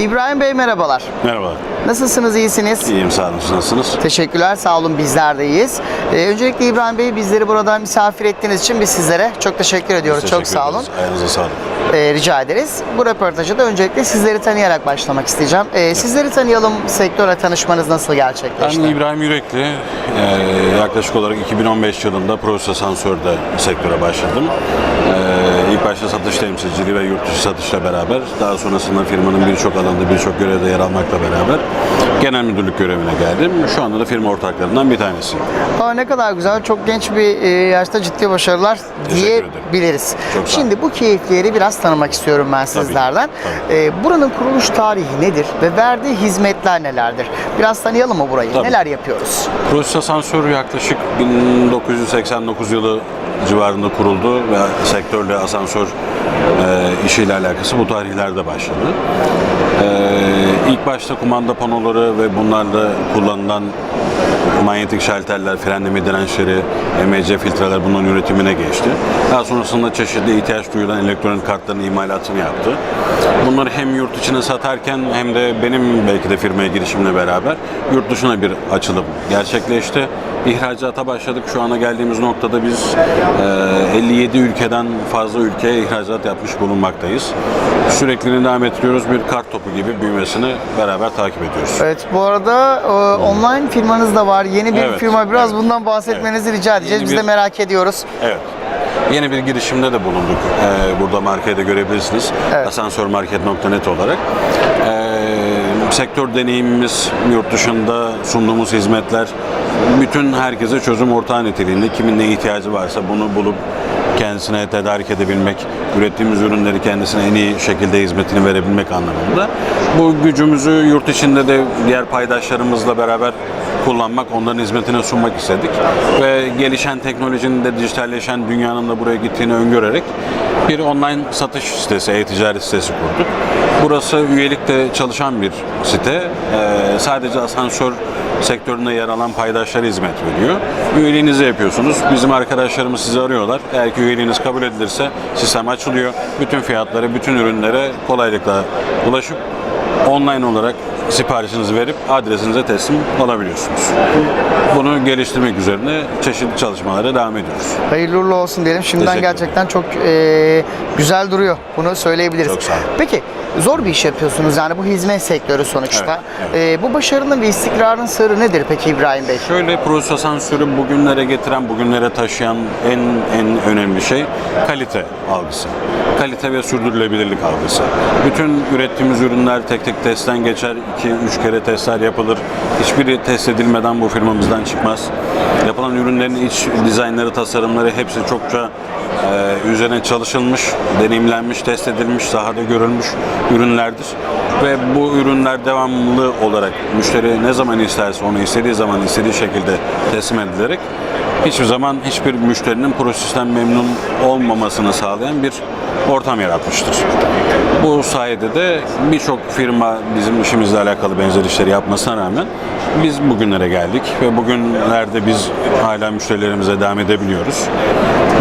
İbrahim Bey merhabalar. Merhaba. Nasılsınız, iyisiniz? İyiyim sağ olun. Nasılsınız? Teşekkürler, sağ olun bizler de iyiyiz. Ee, öncelikle İbrahim Bey bizleri burada misafir ettiğiniz için biz sizlere çok teşekkür ediyoruz. Biz çok teşekkür sağ olun. Ayağınıza sağlık. Ee, rica ederiz. Bu röportajı da öncelikle sizleri tanıyarak başlamak isteyeceğim. Ee, sizleri tanıyalım, sektörle tanışmanız nasıl Ben gerçekleşti? İbrahim Yürekli. Ee, yaklaşık olarak 2015 yılında Prosa Sansör'de sektöre başladım. Ee, ilk başta satış temsilciliği ve yurt dışı satışla beraber daha sonrasında firmanın birçok alanda birçok görevde yer almakla beraber genel müdürlük görevine geldim. Şu anda da firma ortaklarından bir tanesiyim. Aa, ne kadar güzel, çok genç bir e, yaşta ciddi başarılar Teşekkür diyebiliriz. Çok sağ olun. Şimdi bu keyifli yeri biraz tanımak istiyorum ben sizlerden. Ee, buranın kuruluş tarihi nedir ve verdiği hizmetler nelerdir? Biraz tanıyalım mı burayı? Tabii. Neler yapıyoruz? Prosa Asansör yaklaşık 1989 yılı civarında kuruldu ve sektörle asansör e, işiyle alakası bu tarihlerde başladı. E, ilk başta kumanda panoları ve bunlarla kullanılan manyetik şalterler, frenleme dirençleri, MC filtreler bunların üretimine geçti. Daha sonrasında çeşitli ihtiyaç duyulan elektronik kartların imalatını yaptı. Bunları hem yurt içine satarken hem de benim belki de firmaya girişimle beraber yurt dışına bir açılım gerçekleşti. İhracata başladık. Şu ana geldiğimiz noktada biz e, 57 ülkeden fazla ülkeye ihracat yapmış bulunmaktayız. Sürekli devam ettiriyoruz. Bir kart topu gibi büyümesini beraber takip ediyoruz. Evet bu arada e, online firmanız da var. Yeni bir Evet, firma. Biraz evet. bundan bahsetmenizi Evet. rica edeceğiz. Yeni Biz de bir- merak ediyoruz. Evet. Yeni bir girişimde de bulunduk. Ee, burada markayı da görebilirsiniz. Evet. Asansörmarket.net olarak. Ee, sektör deneyimimiz, yurt dışında sunduğumuz hizmetler bütün herkese çözüm ortağı niteliğinde kimin ne ihtiyacı varsa bunu bulup kendisine tedarik edebilmek, ürettiğimiz ürünleri kendisine en iyi şekilde hizmetini verebilmek anlamında. Bu gücümüzü yurt içinde de diğer paydaşlarımızla beraber kullanmak, onların hizmetine sunmak istedik. Ve gelişen teknolojinin de dijitalleşen dünyanın da buraya gittiğini öngörerek bir online satış sitesi, e-ticaret sitesi kurduk. Burası üyelikle çalışan bir site. Ee, sadece asansör sektöründe yer alan paydaşlara hizmet veriyor. Üyeliğinizi yapıyorsunuz. Bizim arkadaşlarımız sizi arıyorlar. Eğer ki üyeliğiniz kabul edilirse sistem açılıyor. Bütün fiyatlara, bütün ürünlere kolaylıkla ulaşıp online olarak siparişinizi verip adresinize teslim alabiliyorsunuz. Bunu geliştirmek üzerine çeşitli çalışmalara devam ediyoruz. Hayırlı uğurlu olsun diyelim. Şimdiden Teşekkür ederim. gerçekten çok e, güzel duruyor. Bunu söyleyebiliriz. Çok sağ olun. Peki zor bir iş yapıyorsunuz yani bu hizmet sektörü sonuçta. Evet, E, bu başarının ve istikrarın sırrı nedir peki İbrahim Bey? Şöyle proses asansörü bugünlere getiren, bugünlere taşıyan en en önemli şey kalite algısı. Kalite ve sürdürülebilirlik algısı. Bütün ürettiğimiz ürünler tek tek testten geçer. 2-3 kere testler yapılır. Hiçbiri test edilmeden bu firmamızdan çıkmaz. Yapılan ürünlerin iç dizaynları, tasarımları hepsi çokça e, üzerine çalışılmış, deneyimlenmiş, test edilmiş, sahada görülmüş ürünlerdir. Ve bu ürünler devamlı olarak müşteri ne zaman isterse onu istediği zaman istediği şekilde teslim edilerek hiçbir zaman hiçbir müşterinin prosisten memnun olmamasını sağlayan bir ortam yaratmıştır. Bu sayede de birçok firma bizim işimizle alakalı benzer işleri yapmasına rağmen biz bugünlere geldik ve bugünlerde biz hala müşterilerimize devam edebiliyoruz.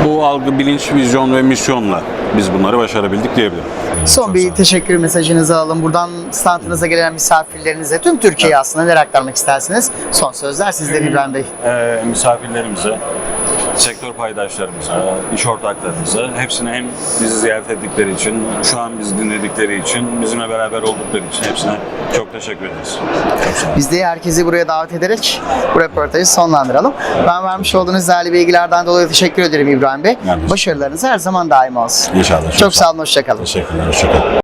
Bu algı, bilinç, vizyon ve misyonla biz bunları başarabildik diyebilirim. Son bir teşekkür mesajınızı alın. Buradan standınıza gelen misafirlerinize, tüm Türkiye'ye aslında neler aktarmak istersiniz? Son sözler sizden İbrahim Bey. Ee, misafirlerimize, sektör paydaşlarımıza, iş ortaklarımıza hepsine hem bizi ziyaret ettikleri için, şu an bizi dinledikleri için, bizimle beraber oldukları için hepsine çok teşekkür ederiz. Çok. Biz de herkesi buraya davet ederek bu röportajı sonlandıralım. Ben vermiş olduğunuz değerli bilgilerden dolayı teşekkür ederim İbrahim Bey. Başarılarınız her zaman daim olsun. İnşallah. Çok sağ olun, hoşçakalın. Teşekkürler. Hoşçakalın.